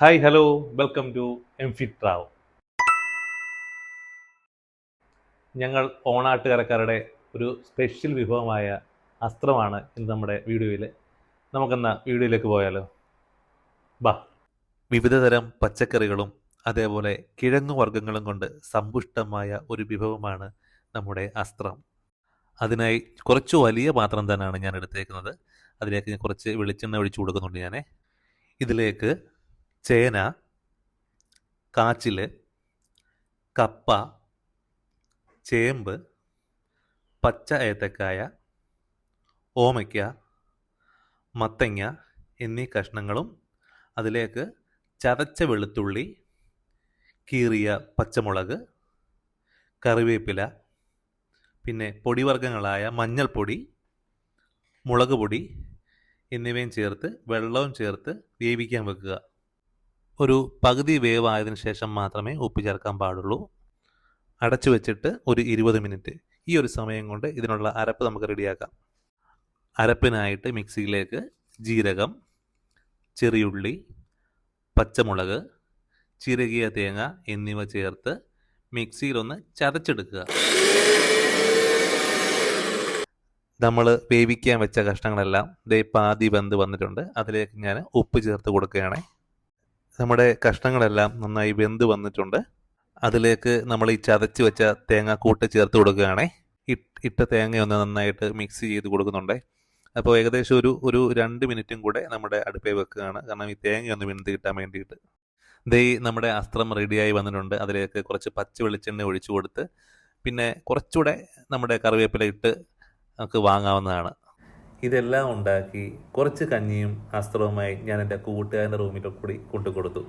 Hi hello welcome to M fit trav ഞങ്ങൾ ഓണാട്ടുകരക്കാരുടെ ഒരു സ്പെഷ്യൽ വിഭവമായ അസ്ത്രമാണ് ഇന്ന് നമ്മുടെ വീഡിയോയിൽ നമുക്കെന്ന വീഡിയോയിലേക്ക് പോയാലോ? ബാ. വിവിധതരം പച്ചക്കറികളും അതേപോലെ കിഴങ്ങു വർഗങ്ങളും കൊണ്ട് സമ്പുഷ്ടമായ ഒരു വിഭവമാണ് നമ്മുടെ അസ്ത്രം. അതിനായി കുറച്ച് വലിയ പാത്രം തന്നെയാണ് ഞാൻ എടുത്തേക്കുന്നത് അതിലേക്ക് കുറച്ച് വെളിച്ചെണ്ണ ഒഴിച്ചു കൊടുക്കുന്നുണ്ട് ഞാൻ ഇതിലേക്ക് ചേന കാച്ചിൽ കപ്പ ചേമ്പ് പച്ച ഏത്തക്കായ ഓമയ്ക്ക മത്തങ്ങ എന്നീ കഷ്ണങ്ങളും അതിലേക്ക് ചതച്ച വെളുത്തുള്ളി കീറിയ പച്ചമുളക് കറിവേപ്പില പിന്നെ പൊടിവർഗങ്ങളായ മഞ്ഞൾപ്പൊടി മുളക് പൊടി എന്നിവയും ചേർത്ത് വെള്ളവും ചേർത്ത് വേവിക്കാൻ വെക്കുക. ഒരു പകുതി വേവ് ആയതിനു ശേഷം മാത്രമേ ഉപ്പ് ചേർക്കാൻ പാടുള്ളൂ. അടച്ചു വെച്ചിട്ട് ഒരു ഇരുപത് മിനിറ്റ്. ഈ ഒരു സമയം കൊണ്ട് ഇതിനുള്ള അരപ്പ് നമുക്ക് റെഡിയാക്കാം. അരപ്പിനായിട്ട് മിക്സിയിലേക്ക് ജീരകം ചെറിയുള്ളി പച്ചമുളക് ചിരകിയ തേങ്ങ എന്നിവ ചേർത്ത് മിക്സിയിലൊന്ന് ചതച്ചെടുക്കുക. നമ്മൾ വേവിക്കാൻ വെച്ച കഷ്ണങ്ങളെല്ലാം ദേ പാതി വെന്ത് വന്നിട്ടുണ്ട്. അതിലേക്ക് ഞാൻ ഉപ്പ് ചേർത്ത് കൊടുക്കുകയാണ്. നമ്മുടെ കഷ്ണങ്ങളെല്ലാം നന്നായി വെന്ത് വന്നിട്ടുണ്ട്. അതിലേക്ക് നമ്മൾ ഈ ചതച്ച് വെച്ച തേങ്ങ കൂട്ട് ചേർത്ത് കൊടുക്കുകയാണേ. ഇട്ട തേങ്ങ ഒന്ന് നന്നായിട്ട് മിക്സ് ചെയ്ത് കൊടുക്കുന്നുണ്ട്. അപ്പോൾ ഏകദേശം ഒരു ഒരു രണ്ട് മിനിറ്റും കൂടെ നമ്മുടെ അടുപ്പേ വെക്കുകയാണ്. കാരണം ഈ തേങ്ങ ഒന്ന് വെന്ത് കിട്ടാൻ വേണ്ടിയിട്ട്. ദേ നമ്മുടെ അസ്ത്രം റെഡിയായി വന്നിട്ടുണ്ട്. അതിലേക്ക് കുറച്ച് പച്ച വെളിച്ചെണ്ണ ഒഴിച്ചു കൊടുത്ത് പിന്നെ കുറച്ചുകൂടെ നമ്മുടെ കറിവേപ്പില ഇട്ട് നമുക്ക് വാങ്ങാവുന്നതാണ്. ഇതെല്ലാം ഉണ്ടാക്കി കുറച്ച് കഞ്ഞിയും അസ്ത്രവുമായി ഞാൻ എന്റെ കൂട്ടുകാരന്റെ റൂമിൽ കൂടി കൊണ്ടുകൊടുത്തു.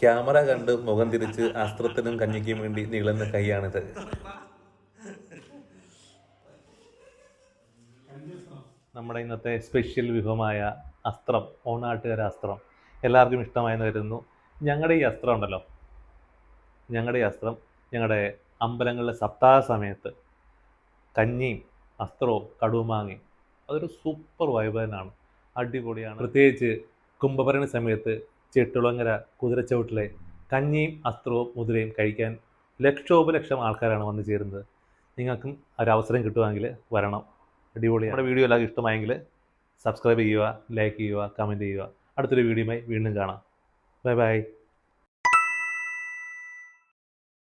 ക്യാമറ കണ്ട് മുഖം തിരിച്ച് അസ്ത്രത്തിനും കഞ്ഞിക്കും വേണ്ടി നീളുന്ന കൈയാണിത്. നമ്മുടെ ഇന്നത്തെ സ്പെഷ്യൽ വിഭവമായ അസ്ത്രം ഓണാട്ടുകാര അസ്ത്രം എല്ലാവർക്കും ഇഷ്ടമായെന്ന് കരുതുന്നു. ഞങ്ങളുടെ ഈ അസ്ത്രം ഉണ്ടല്ലോ. ഞങ്ങളുടെ ഈ അസ്ത്രം ഞങ്ങളുടെ അമ്പലങ്ങളിലെ സപ്താഹ സമയത്ത് കഞ്ഞിയും അസ്ത്രവും കടുമാങ്ങയും അതൊരു സൂപ്പർ വൈബ് തന്നെയാണ്. അടിപൊളിയാണ്. പ്രത്യേകിച്ച് കുംഭഭരണി സമയത്ത് ചെട്ടുളങ്ങര കുതിരച്ചവിട്ടിലെ കഞ്ഞിയും അസ്ത്രവും മുതിരയും കഴിക്കാൻ ലക്ഷോപലക്ഷം ആൾക്കാരാണ് വന്നു ചേരുന്നത്. നിങ്ങൾക്കും ഒരവസരം കിട്ടുവാണെങ്കിൽ വരണം. അടിപൊളി നമ്മുടെ വീഡിയോ എല്ലാവർക്കും ഇഷ്ടമായെങ്കിൽ സബ്സ്ക്രൈബ് ചെയ്യുക ലൈക്ക് ചെയ്യുക കമന്റ് ചെയ്യുക. അടുത്തൊരു വീഡിയോയുമായി വീണ്ടും കാണാം. Bye bye